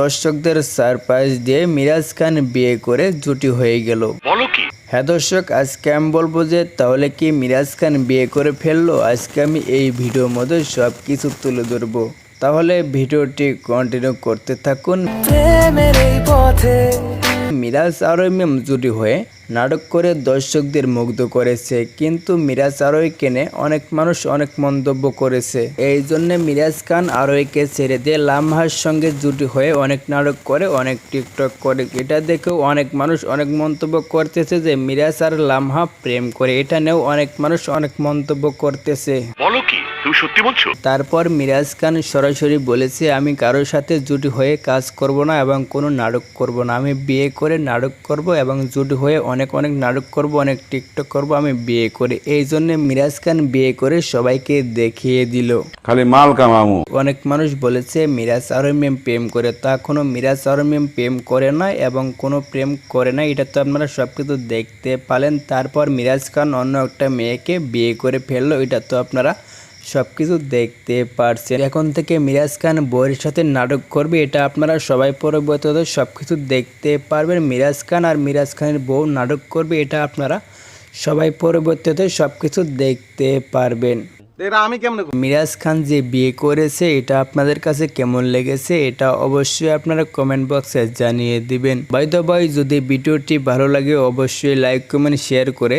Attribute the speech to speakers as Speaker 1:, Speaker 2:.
Speaker 1: দর্শকদের সারপ্রাইজ দিয়ে মিরাজ খান বিয়ে করে জুটি হয়ে গেল।
Speaker 2: বলো কি?
Speaker 1: হ্যাঁ দর্শক আজকে আমি বলব যে তাহলে কি মিরাজ খান বিয়ে করে ফেলল? আজকে আমি এই ভিডিওর মধ্যে সব কিছু তুলে ধরবো। তাহলে ভিডিওটি কন্টিনিউ করতে থাকুন।
Speaker 3: প্রেমের এই পথে
Speaker 1: মিরাজ আরোই জুটি হয়ে নাটক করে দর্শকদের মুগ্ধ করেছে, কিন্তু মিরাজ আরোই কেনে অনেক মানুষ অনেক মন্তব্য করেছে। এই জন্য মিরাজ খান আরোইকে ছেড়ে দিয়ে লামহার সঙ্গে জুটি হয়ে অনেক নাটক করে, অনেক টিকটক করে। এটা দেখেও অনেক মানুষ অনেক মন্তব্য করতেছে যে মিরাজ আর লামহা প্রেম করে। এটা নিয়েও অনেক মানুষ অনেক মন্তব্য করতেছে।
Speaker 2: বলো কি? তুমি সত্যি বলছো?
Speaker 1: তারপর মিরাজ খান সরাসরি বলেছে আমি কারোর সাথে জুটি হয়ে কাজ করব না এবং কোনো নাটক করব না। আমি বিয়ে করে নাটক করব এবং জুটি হয়ে অনেক অনেক নাটক করব অনেক টিকটক করব আমি বিয়ে করে। এই জন্য মিরাজ খান বিয়ে করে সবাইকে দেখিয়ে দিল।
Speaker 4: খালি মাল কামামু।
Speaker 1: অনেক মানুষ বলেছে মিরাজ আরও মেম প্রেম করে। তা কোনো মিরাজ আরও মেম প্রেম করে না এবং কোনো প্রেম করে না এটা তো আপনারা সব কিছু দেখতে পালেন। তারপর মিরাজ খান অন্য একটা মেয়েকে বিয়ে করে ফেলল এটা তো আপনারা সব কিছু দেখতে পারছেন। এখন থেকে মিরাজ খান বইয়ের সাথে নাটক করবে এটা আপনারা সবাই পরবর্তীতে সব কিছু দেখতে পারবেন। মিরাজ খান আর মিরাজ খানের বউ নাটক করবে এটা আপনারা সবাই পরবর্তীতে সব কিছু দেখতে পারবেন।
Speaker 4: এটা আমি কেমনে
Speaker 1: মিরাজ খান যে বিয়ে করেছে এটা আপনাদের কাছে কেমন লেগেছে এটা অবশ্যই আপনারা কমেন্ট বক্সে জানিয়ে দিবেন। বাই দ্য বাই যদি ভিডিওটি ভালো লাগে অবশ্যই লাইক কমেন্ট শেয়ার করে